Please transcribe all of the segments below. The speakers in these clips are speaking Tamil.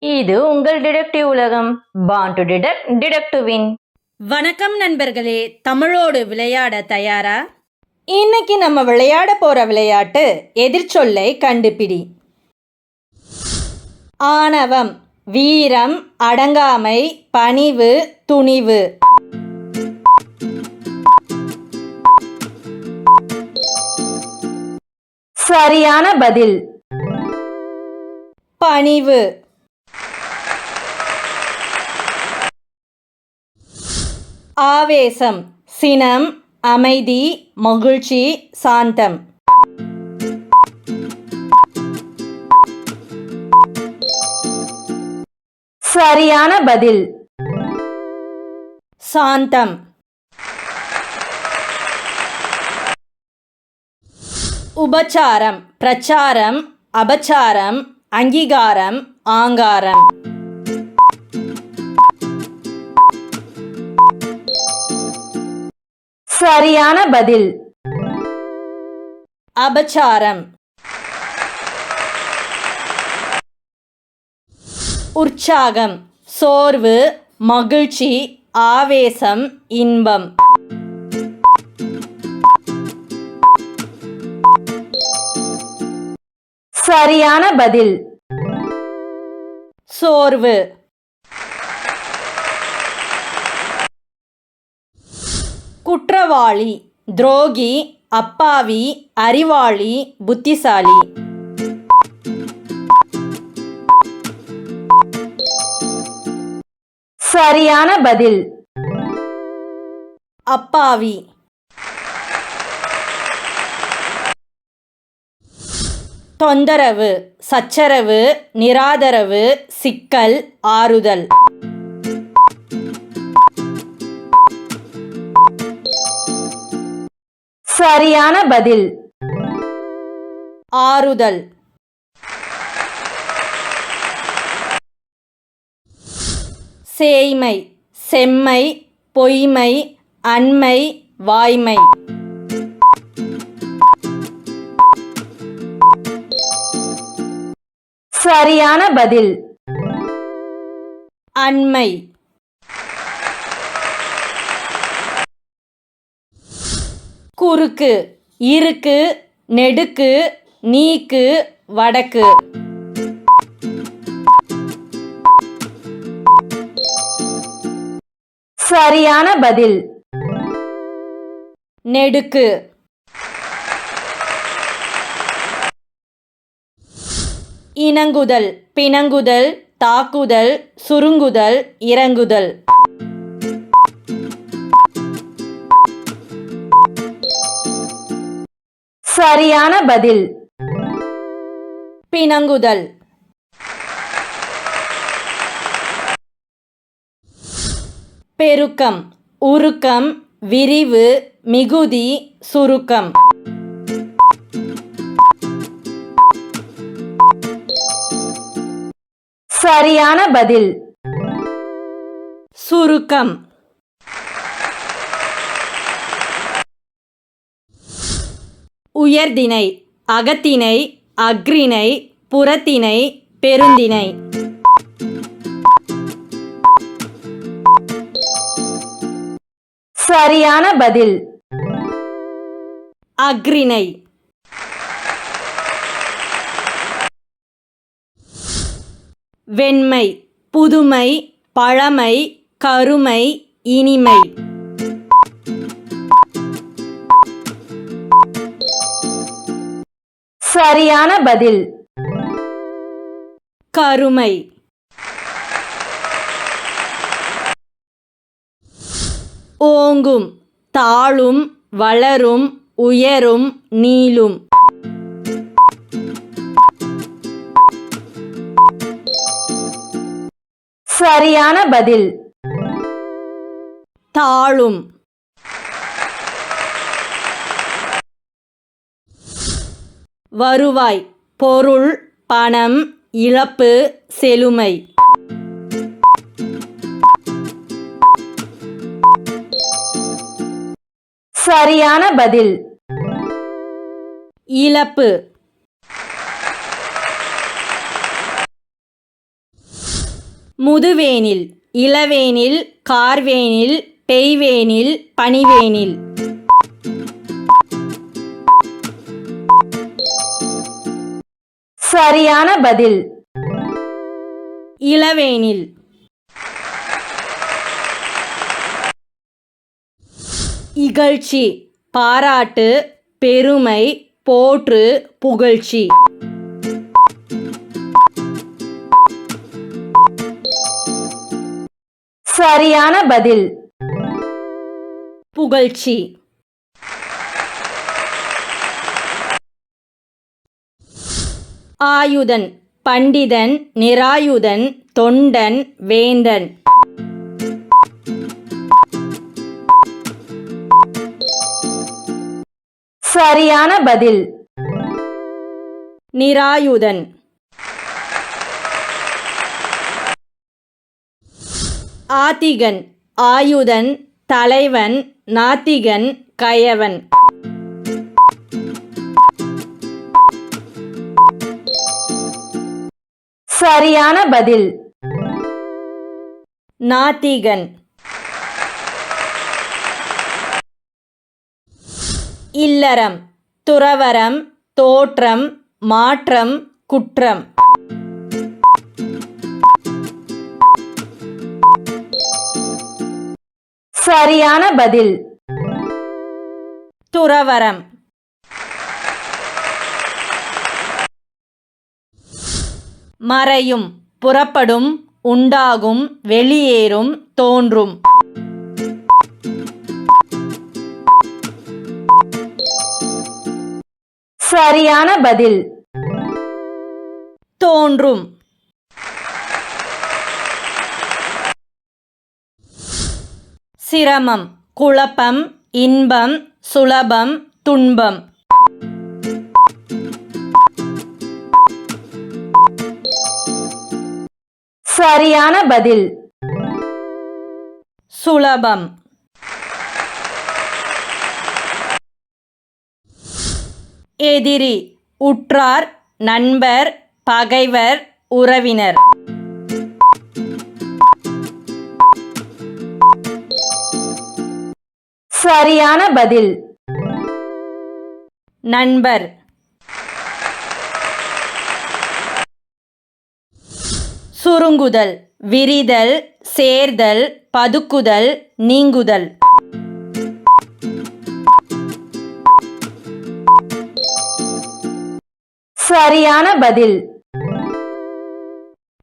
இது உங்கள் டிடெக்டிவ் உலகம். Born to detect detect to win வணக்கம் நண்பர்களே தமிழோடு விளையாட தயாரா? இன்னைக்கு நம்ம விளையாட போற விளையாட்டு எதிர்ச்சொல்லை கண்டுபிடி. ஆணவம் வீரம் அடங்காமை பணிவு துணிவு. சரியான பதில். பணிவு. ஆவேசம் சினம் அமைதி மகிழ்ச்சி சாந்தம். சரியான பதில். சாந்தம். உபச்சாரம் பிரச்சாரம் அபச்சாரம் அங்கீகாரம் ஆங்காரம். சரியான பதில். அபச்சாரம். உற்சாகம் சோர்வு மகிழ்ச்சி ஆவேசம் இன்பம். சரியான பதில். சோர்வு குற்றவாளி துரோகி அப்பாவி அறிவாளி புத்திசாலி. சரியான பதில். அப்பாவி. தொந்தரவு சச்சரவு நிராதரவு சிக்கல் ஆறுதல். சரியான பதில். ஆறுதல். சேய்மை செம்மை பொய்மை அண்மை வாய்மை. சரியான பதில். அண்மை. குறுக்கு இருக்கு நெடுக்கு நீக்கு வடக்கு. சரியான பதில். நெடுக்கு. இணங்குதல் பிணங்குதல் தாக்குதல் சுருங்குதல் இறங்குதல். சரியான பதில். பிணங்குதல். பெருக்கம். உருக்கம் விரிவு மிகுதி சுருக்கம். சரியான பதில். சுருக்கம். உயர்திணை அகத்திணை அக்ரிணை புறத்திணை பெருந்திணை. சரியான பதில். அக்ரிணை வெண்மை புதுமை பழமை கருமை இனிமை. சரியான பதில். கருமை. ஓங்கும் தாழும் வளரும் உயரும் நீளும். சரியான பதில். தாழும் வருவாய் பொருள் பணம் இழப்பு செழுமை. சரியான பதில். இழப்பு. முதுவேனில் இளவேனில் கார்வேனில் பெய்வேனில் பனிவேனில். சரியான பதில். இளவேனில். இகழ்ச்சி பாராட்டு பெருமை போற்று புகழ்ச்சி. சரியான பதில். புகழ்ச்சி. ஆயுதன் பண்டிதன் நிராயுதன் தொண்டன் வேந்தன். சரியான பதில். நிராயுதன். ஆத்திகன் ஆயுதன் தலைவன் நாத்திகன் கயவன். சரியான பதில். நாத்திகன். இல்லறம் துறவரம் தோற்றம் மாற்றம் குற்றம். சரியான பதில். துறவரம் மறையும் புறப்படும் உண்டாகும் வெளியேறும் தோன்றும். சரியான பதில். தோன்றும். சிரமம் குழப்பம் இன்பம் சுலபம் துன்பம். சரியான பதில். சுலபம். எதிரி உற்றார் நண்பர் பகைவர் உறவினர். சரியான பதில். நண்பர். சுருங்குதல் விரிதல் சேர்தல் பதுக்குதல் நீங்குதல். சரியான பதில்.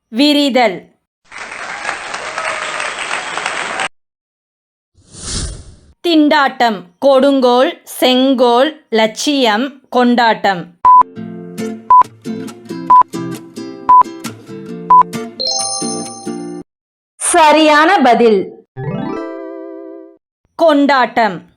விரிதல். திண்டாட்டம் கொடுங்கோல் செங்கோல் லட்சியம் கொண்டாட்டம். சரியான பதில். கொண்டாட்டம்.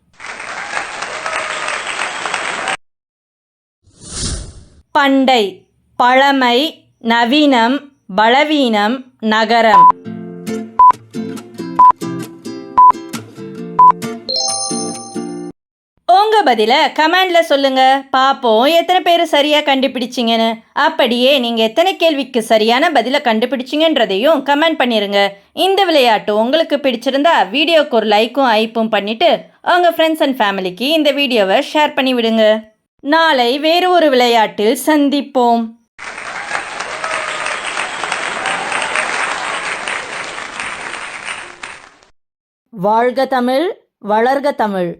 பண்டை பழமை நவீனம் பலவீனம் நகரம். பதிலை கமெண்ட்ல சொல்லுங்கள் பார்ப்போம் எத்தனை பேர் சரியாக கண்டுபிடிச்சிங்கன்னு. அப்படியே நீங்கள் எத்தனை கேள்விக்கு சரியான பதிலை கண்டுபிடிச்சிங்கன்றதையும் கமெண்ட் பண்ணிடுங்க இந்த விளையாட்டு உங்களுக்கு பிடிச்சிருந்தா வீடியோக்கு ஒரு லைக்கும் ஐப்பும் பண்ணிவிட்டு உங்கள் ஃப்ரெண்ட்ஸ் அண்ட் ஃபேமிலிக்கு இந்த வீடியோவை ஷேர் பண்ணி விடுங்க. நாளை வேறு ஒரு விளையாட்டில் சந்திப்போம். வாழ்க தமிழ் வளர்க தமிழ்.